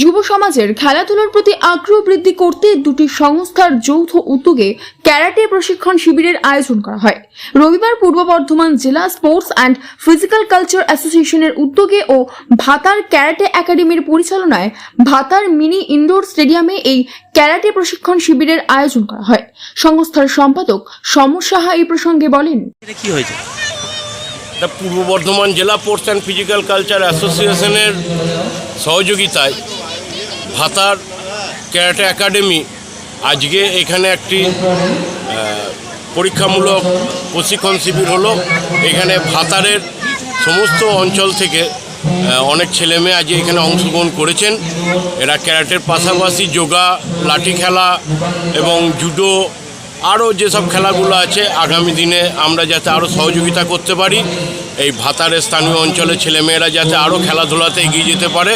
যুব সমাজের খেলাধুলার প্রতি আগ্রহ বৃদ্ধি করতে দুটি সংস্থার যৌথ উদ্যোগে ক্যারাটে প্রশিক্ষণ শিবিরের আয়োজন করা হয়। রবিবার পূর্ব বর্ধমান জেলা স্পোর্টস অ্যান্ড ফিজিক্যাল কালচার অ্যাসোসিয়েশনের উদ্যোগে ও ভাতার ক্যারাটে একাডেমির পরিচালনায় ভাতার মিনি ইনডোর স্টেডিয়ামে এই ক্যারাটে প্রশিক্ষণ শিবিরের আয়োজন করা হয়। সংস্থার সম্পাদক সমর সাহা এই প্রসঙ্গে বলেন কি হয়েছে? পূর্ব বর্ধমান জেলা স্পোর্টস অ্যান্ড ফিজিক্যাল কালচার অ্যাসোসিয়েশনের সহযোগিতায় ভাতার ক্যারাটে একাডেমি আজকে এখানে একটি পরীক্ষামূলক প্রশিক্ষণ শিবির হলো। এখানে ভাতারের সমস্ত অঞ্চল থেকে অনেক ছেলে মেয়ে আজ এখানে অংশগ্রহণ করেছেন। এরা ক্যারাটের পাশাপাশি যোগা, লাঠি খেলা এবং জুডো, আরও যেসব খেলাগুলো আছে, আগামী দিনে আমরা যাতে আরও সহযোগিতা করতে পারি। এই ভাতারের স্থানীয় অঞ্চলের ছেলেমেয়েরা যাতে আরও খেলাধুলাতে এগিয়ে যেতে পারে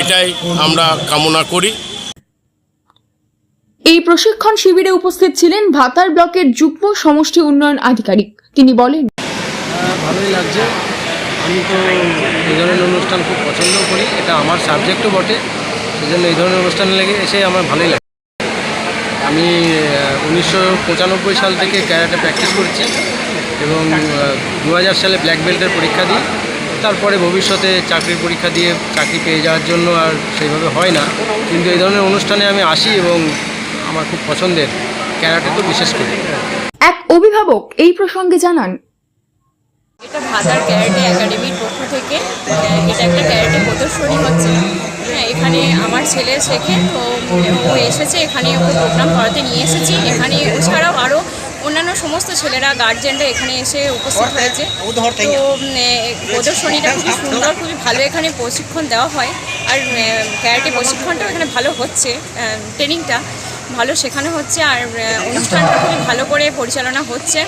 এটাই আমরা কামনা করি। এই প্রশিক্ষণ শিবিরে উপস্থিত ছিলেন ভাতার ব্লকের যুগ্ম সমষ্টি উন্নয়ন আধিকারিক। তিনি বলেন ভালোই লাগছে। আমি তো এই ধরনের অনুষ্ঠান খুব পছন্দ করি। এটা আমার সাবজেক্টও বটে। সেজন্য এই ধরনের অনুষ্ঠানে লেগে এসে আমার ভালোই লাগে। আমি উনিশশো পঁচানব্বই সাল থেকে ক্যারাটে প্র্যাকটিস করছি। এবং দু হাজার সালে ব্ল্যাক বেল্টের পরীক্ষা দিই। তারপরে ভবিষ্যতে চাকরির পরীক্ষা দিয়ে চাকরি পেয়ে যাওয়ার জন্য আর সেইভাবে হয় না। কিন্তু এই ধরনের অনুষ্ঠানে আমি আসি এবং আমার খুব পছন্দের ক্যারাটে তো বিশেষ করে। এক অভিভাবক এই প্রসঙ্গে জানান এটা ভাতার ক্যারাটে একাডেমির পক্ষ থেকে এটা একটা ক্যারাটে প্রদর্শনী হচ্ছে। হ্যাঁ এখানে আমার ছেলে শেখে তো ও এসেছে এখানে ওকে প্রোগ্রাম করাতে নিয়ে এসেছি। এখানে এছাড়াও আরও সমস্ত ছেলেরা গার্জেনরা এখানে এসে উপস্থিত হয়েছে। তো প্রদর্শনীটা খুবই সুন্দর খুবই ভালো এখানে প্রশিক্ষণ দেওয়া হয়। আর ক্যারাটে প্রশিক্ষণটাও এখানে ভালো হচ্ছে ট্রেনিংটা ভালো শেখানো হচ্ছে আর অনুষ্ঠানটা খুবই ভালো করে পরিচালনা হচ্ছে।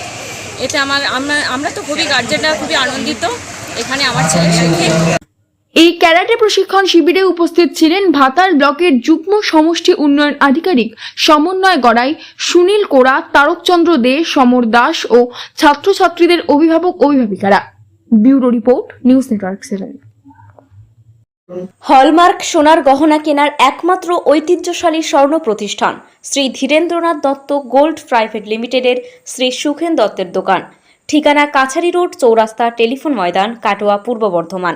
এতে আমার আমরা আমরা তো খুবই গার্জেনরা খুবই আনন্দিত। এখানে আমার ছেলে শেখে। এই ক্যারাটে প্রশিক্ষণ শিবিরে উপস্থিত ছিলেন ভাতার ব্লকের যুগ্ম সমষ্টি উন্নয়ন আধিকারিক সমন্বয় গড়াই, সুনীল কোরা, তারকচন্দ্র দে, সমর দাস ও ছাত্রছাত্রীদের অভিভাবক অভিভাবিকারা। Bureau report, news network seven. Hallmark সোনার গহনা কেনার একমাত্র ঐতিহ্যশালী স্বর্ণ প্রতিষ্ঠান শ্রী ধীরেন্দ্রনাথ দত্ত গোল্ড প্রাইভেট লিমিটেডের শ্রী সুখেন দত্তের দোকান। ঠিকানা কাছারি রোড চৌরাস্তা টেলিফোন ময়দান, কাটোয়া, পূর্ব বর্ধমান।